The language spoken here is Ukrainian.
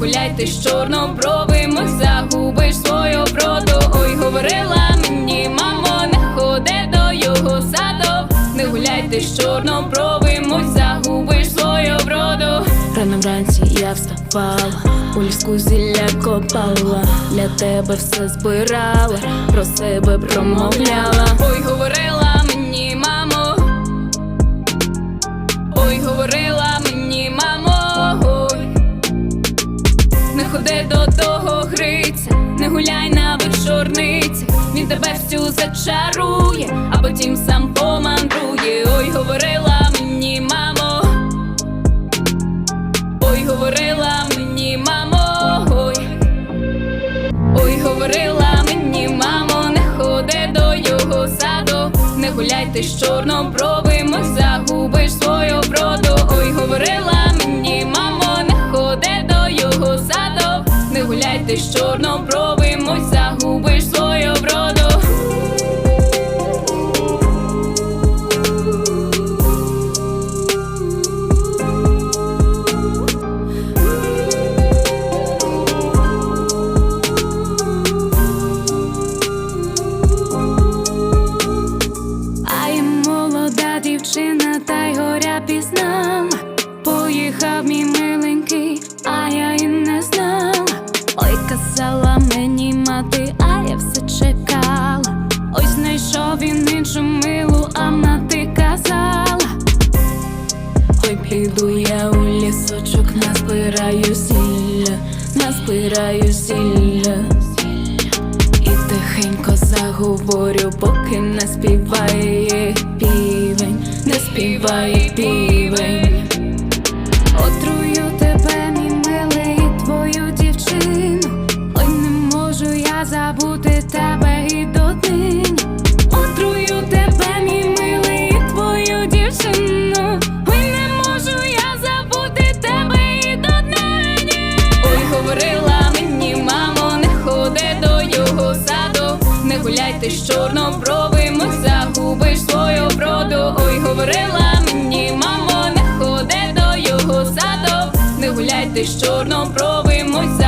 гуляйте з чорнобровим, загубиш свою вроду. Ой, говорила мені, мамо, не ходи до його саду. Не гуляйте з чорнобровим, ой, загубиш свою вроду. Рано вранці я вставала, у ліску зілля копала, для тебе все збирала, про себе промовляла. Ой, говорила гуляй на вечорниці. Він тебе всю зачарує, а потім сам помандрує. Ой, говорила мені, мамо. Ой, говорила мені, мамо. Ой. Ой, говорила мені, мамо, не ходи до його саду, не гуляйте з чорнобровим, Поїхав мій миленький, а я і не знала. Ой, казала мені мати, а я все чекала. Ой, знайшов він іншу милу, а мати казала. Ой, піду я у лісочок, назбираю сілля, назбираю сілля. І тихенько заговорю, поки не співає півень, не співає півень. Любити тебе і до дотин отрую тебе, мій милий, твою дівчину. Ой, не можу я забути тебе і до днені. Ой, говорила мені, мамо, не ходи до його саду, не гуляйте з чорнобровим, загубиш свою броду. Ой, говорила мені, мамо, не ходи до його саду, не гуляйте з чорнобровим.